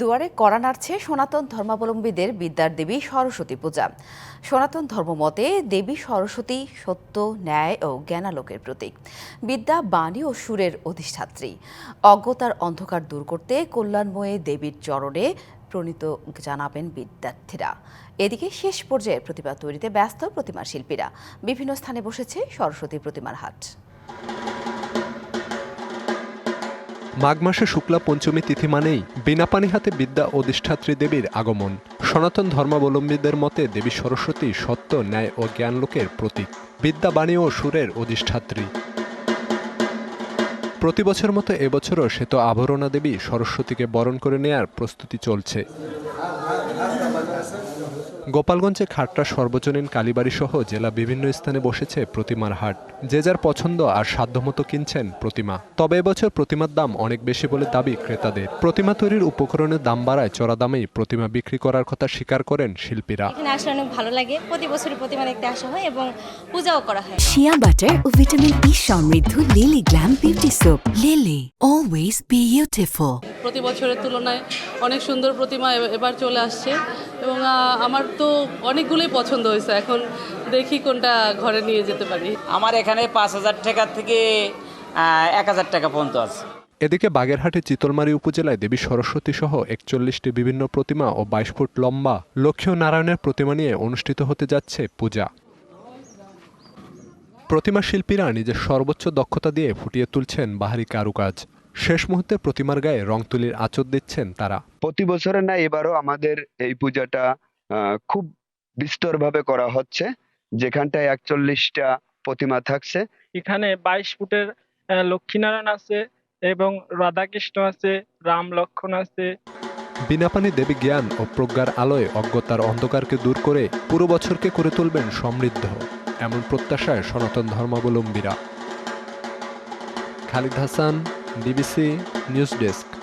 দুয়ারে কড়া নাড়ছে সনাতন ধর্মাবলম্বীদের বিদ্যার দেবী সরস্বতী পূজা। সনাতন ধর্মমতে দেবী সরস্বতী সত্য, ন্যায় ও জ্ঞানালোকের প্রতীক। বিদ্যা, বাণী ও সুরের অধিষ্ঠাত্রী। অজ্ঞতার অন্ধকার দূর করতে কল্যাণময়ে দেবীর চরণে প্রণীত জানাবেন বিদ্যার্থীরা। এদিকে শেষ পর্যায়ে প্রতিমা তৈরিতে ব্যস্ত প্রতিমা শিল্পীরা। বিভিন্ন স্থানে বসেছে সরস্বতী প্রতিমার হাট। মাঘ মাসে শুক্লা পঞ্চমী তিথি মানেই বিনা পানি হাতে বিদ্যা অধিষ্ঠাত্রী দেবীর আগমন। সনাতন ধর্মাবলম্বীদের মতে দেবী সরস্বতী সত্য, ন্যায় ও জ্ঞানলোকের প্রতীক। বিদ্যা বাণী ও সুরের অধিষ্ঠাত্রী প্রতি বছর মতো এবছরও শ্বেত আভরণা দেবী সরস্বতীকে বরণ করে নেয়ার প্রস্তুতি চলছে। গোপালগঞ্জে খাট্টা সর্বজনীন কালীবাড়ি সহ জেলা বিভিন্ন স্থানে বসেছে প্রতিমার হাট। যে যার পছন্দ আর সাধ্যমতো কিনছেন প্রতিমা। তবে এবছর প্রতিমার দাম অনেক বেশি বলে দাবি ক্রেতাদের। প্রতিমা তৈরির উপকরণের দাম বাড়ায় চড়া দামেই প্রতিমা বিক্রি করার কথা স্বীকার করেন শিল্পীরা। এখানে আসলে অনেক ভালো লাগে। প্রতি বছরই প্রতিমা দেখতে আসা হয় এবং পূজাও করা হয়। শিয়া বাটার ও ভিটামিন ই সমৃদ্ধ Lily glam beauty soap Lily always beautiful প্রতি বছরের তুলনায় অনেক সুন্দর প্রতিমা এবার চলে আসছে এবং আমার তো অনেকগুলোই পছন্দ হয়েছে। এখন দেখি কোনটা ঘরে নিয়ে যেতে পারি। আমার এখানে পাঁচ হাজার টাকা থেকে এক হাজার টাকা পর্যন্ত আছে। এদিকে বাগেরহাটে চিতলমারী উপজেলায় দেবী সরস্বতী সহ একচল্লিশটি বিভিন্ন প্রতিমা ও বাইশ ফুট লম্বা লক্ষ্মী নারায়ণের প্রতিমা নিয়ে অনুষ্ঠিত হতে যাচ্ছে পূজা। প্রতিমা শিল্পীরা নিজের সর্বোচ্চ দক্ষতা দিয়ে ফুটিয়ে তুলছেন বাহারি কারুকাজ। শেষ মুহূর্তে প্রতিমার গায়ে রং তুলির আচর দিচ্ছেন তারা। প্রতি বছরে না এবারও আমাদের এই পূজাটা খুব বিস্তরভাবে করা হচ্ছে। যেখানটায় একচল্লিশটা প্রতিমা থাকছে। এখানে বাইশ ফুটের লক্ষ্মীনারায়ণ আছে এবং রাধাকৃষ্ণ আছে রাম লক্ষ্মণ আছে। বিনাপানি দেবী জ্ঞান ও প্রজ্ঞার আলোয় অজ্ঞতার অন্ধকারকে দূর করে পুরো বছরকে করে তুলবেন সমৃদ্ধ। এমন প্রত্যাশায় সনাতন ধর্মাবলম্বীরা। Khalid Hasan BBC news desk.